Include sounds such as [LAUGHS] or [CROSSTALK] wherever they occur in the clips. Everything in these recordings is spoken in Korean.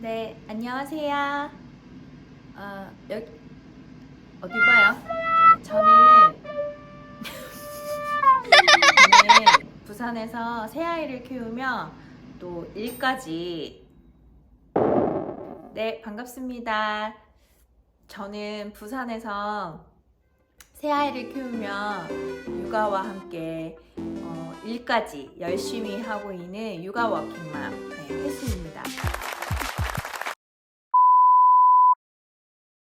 네, 안녕하세요. 어, 여기 어디 봐요? 네, 저는 [LAUGHS] 부산에서 새 아이를 키우며 또 일까지 네, 반갑습니다. 저는 부산에서 새 아이를 키우며 육아와 함께 어, 일까지 열심히 하고 있는 육아 워킹맘 네, 혜수입니다.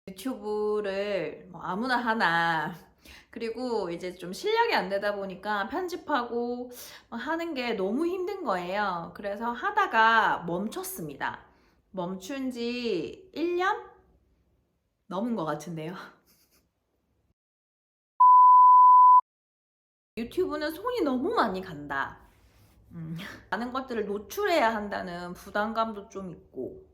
유튜브를 뭐 아무나 하나 그리고 이제 좀 실력이 안 되다 보니까 편집하고 하는 게 너무 힘든 거예요. 그래서 하다가 멈췄습니다. 멈춘 지 1년 넘은 것 같은데요. [LAUGHS] 유튜브는 손이 너무 많이 간다. 음, 많은 것들을 노출해야 한다는 부담감도 좀 있고,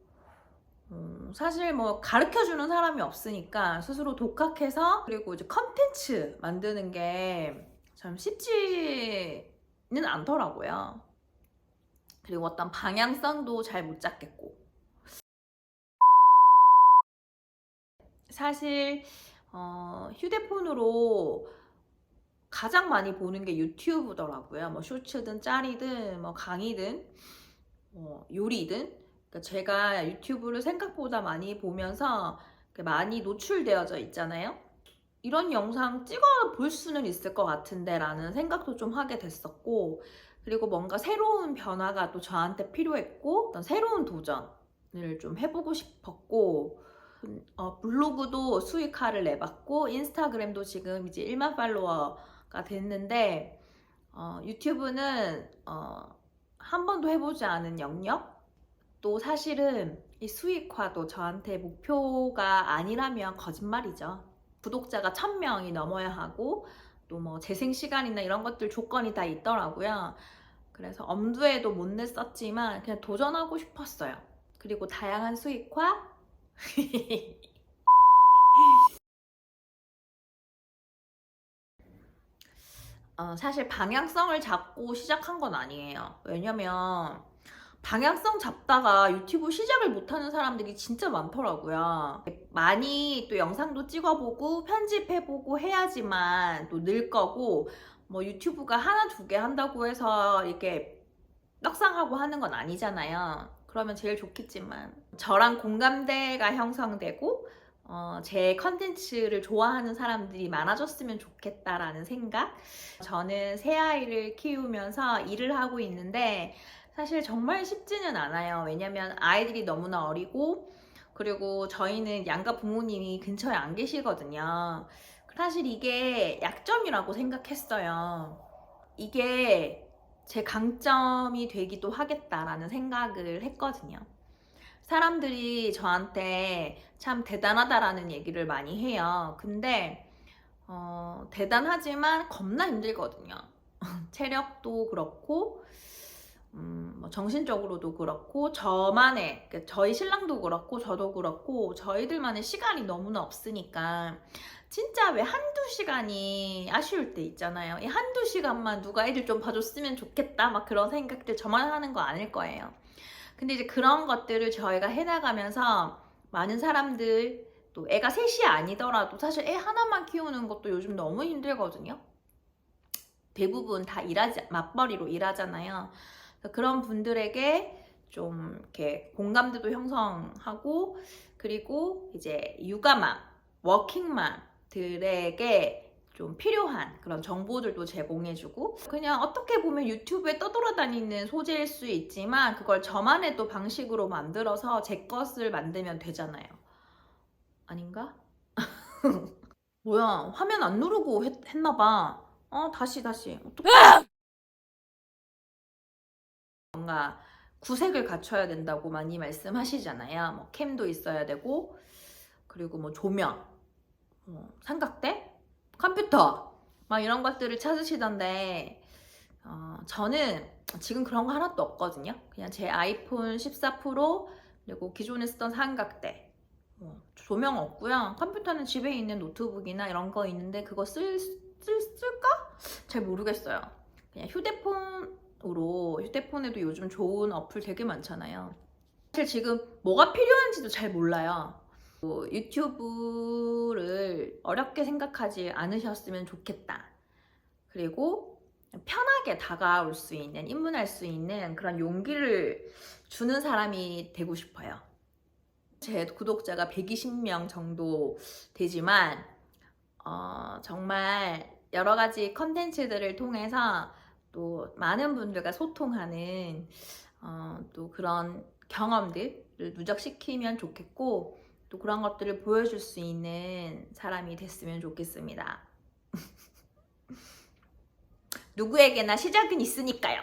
음, 사실 뭐 가르쳐 주는 사람이 없으니까 스스로 독학해서 그리고 이제 컨텐츠 만드는 게 참 쉽지는 않더라고요. 그리고 어떤 방향성도 잘 못 잡겠고. 사실 어, 휴대폰으로 가장 많이 보는 게 유튜브더라고요. 뭐 쇼츠든 짤이든 뭐 강의든 뭐 요리든 그러니까 제가 유튜브를 생각보다 많이 보면서 많이 노출되어져 있잖아요. 이런 영상 찍어 볼 수는 있을 것 같은데 라는 생각도 좀 하게 됐었고 그리고 뭔가 새로운 변화가 또 저한테 필요했고 어떤 새로운 도전을 좀 해보고 싶었고 어, 블로그도 수익화를 내봤고 인스타그램도 지금 이제 1만 팔로워가 됐는데 어, 유튜브는 어, 한 번도 해보지 않은 영역 또 사실은 이 수익화도 저한테 목표가 아니라면 거짓말이죠. 구독자가 1000명이 넘어야 하고 또 뭐 재생 시간이나 이런 것들 조건이 다 있더라고요. 그래서 엄두에도 못 냈었지만 그냥 도전하고 싶었어요. 그리고 다양한 수익화 [LAUGHS] 어, 사실 방향성을 잡고 시작한 건 아니에요. 왜냐면 방향성 잡다가 유튜브 시작을 못하는 사람들이 진짜 많더라고요. 많이 또 영상도 찍어보고 편집해보고 해야지만 또 늘 거고 뭐 유튜브가 하나 두 개 한다고 해서 이렇게 떡상하고 하는 건 아니잖아요. 그러면 제일 좋겠지만 저랑 공감대가 형성되고 어, 제 컨텐츠를 좋아하는 사람들이 많아졌으면 좋겠다라는 생각. 저는 새 아이를 키우면서 일을 하고 있는데 사실 정말 쉽지는 않아요. 왜냐면 아이들이 너무나 어리고 그리고 저희는 양가 부모님이 근처에 안 계시거든요. 사실 이게 약점이라고 생각했어요. 이게 제 강점이 되기도 하겠다라는 생각을 했거든요. 사람들이 저한테 참 대단하다라는 얘기를 많이 해요. 근데 어, 대단하지만 겁나 힘들거든요. [LAUGHS] 체력도 그렇고 음, 뭐 정신적으로도 그렇고 저만의 그러니까 저희 신랑도 그렇고 저도 그렇고 저희들만의 시간이 너무나 없으니까 진짜 왜 한두 시간이 아쉬울 때 있잖아요. 이 한두 시간만 누가 애들 좀 봐줬으면 좋겠다 막 그런 생각들 저만 하는 거 아닐 거예요. 근데 이제 그런 것들을 저희가 해나가면서 많은 사람들 또 애가 셋이 아니더라도 사실 애 하나만 키우는 것도 요즘 너무 힘들거든요. 대부분 다 일하지 맞벌이로 일하잖아요. 그런 분들에게 좀 이렇게 공감대도 형성하고 그리고 이제 육아맘, 워킹맘들에게 좀 필요한 그런 정보들도 제공해주고 그냥 어떻게 보면 유튜브에 떠돌아다니는 소재일 수 있지만 그걸 저만의 또 방식으로 만들어서 제 것을 만들면 되잖아요. 아닌가? [LAUGHS] 뭐야 화면 안 누르고 했, 했나봐. 어 다시 다시 어떻게? 뭔가 구색을 갖춰야 된다고 많이 말씀하시잖아요. 뭐 캠도 있어야 되고 그리고 뭐 조명, 뭐 삼각대, 컴퓨터 막 이런 것들을 찾으시던데 어, 저는 지금 그런 거 하나도 없거든요. 그냥 제 아이폰 14 프로 그리고 기존에 쓰던 삼각대 뭐 조명 없고요. 컴퓨터는 집에 있는 노트북이나 이런 거 있는데 그거 쓸, 쓸 쓸까? 잘 모르겠어요. 그냥 휴대폰 으로 휴대폰에도 요즘 좋은 어플 되게 많잖아요. 사실 지금 뭐가 필요한지도 잘 몰라요. 뭐 유튜브를 어렵게 생각하지 않으셨으면 좋겠다. 그리고 편하게 다가올 수 있는, 입문할 수 있는 그런 용기를 주는 사람이 되고 싶어요. 제 구독자가 120명 정도 되지만, 어, 정말 여러 가지 컨텐츠들을 통해서 또 많은 분들과 소통하는 어, 또 그런 경험들을 누적시키면 좋겠고 또 그런 것들을 보여줄 수 있는 사람이 됐으면 좋겠습니다. [LAUGHS] 누구에게나 시작은 있으니까요.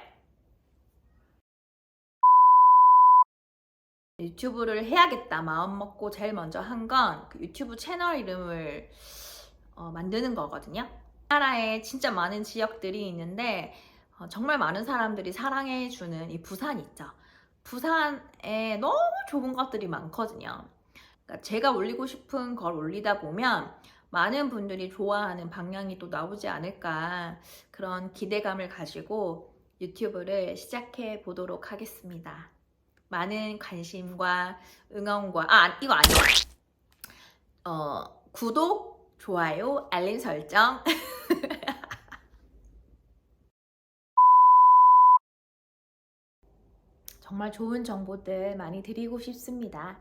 유튜브를 해야겠다 마음 먹고 제일 먼저 한건그 유튜브 채널 이름을 어, 만드는 거거든요. 나라에 진짜 많은 지역들이 있는데 어, 정말 많은 사람들이 사랑해주는 이 부산 있죠. 부산에 너무 좋은 것들이 많거든요. 그러니까 제가 올리고 싶은 걸 올리다 보면 많은 분들이 좋아하는 방향이 또 나오지 않을까 그런 기대감을 가지고 유튜브를 시작해 보도록 하겠습니다. 많은 관심과 응원과 아 이거 아니야. 어 구독, 좋아요, 알림 설정 [LAUGHS] 정말 좋은 정보들 많이 드리고 싶습니다.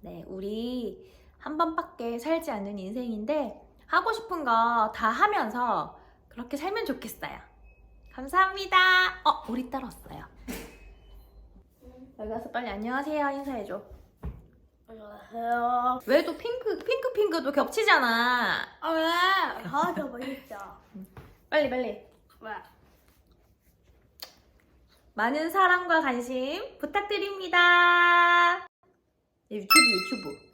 네, 우리 한 번밖에 살지 않는 인생인데 하고 싶은 거 다 하면서 그렇게 살면 좋겠어요. 감사합니다. 어, 우리 딸 왔어요. 여기 와서 빨리 안녕하세요 인사해줘. 안녕하세요. 왜 또 핑크 핑크 핑크도 겹치잖아. 아 왜? 아, 저 맛있죠. 빨리 빨리. 왜? 많은 사랑과 관심 부탁드립니다. 네, 유튜브 유튜브.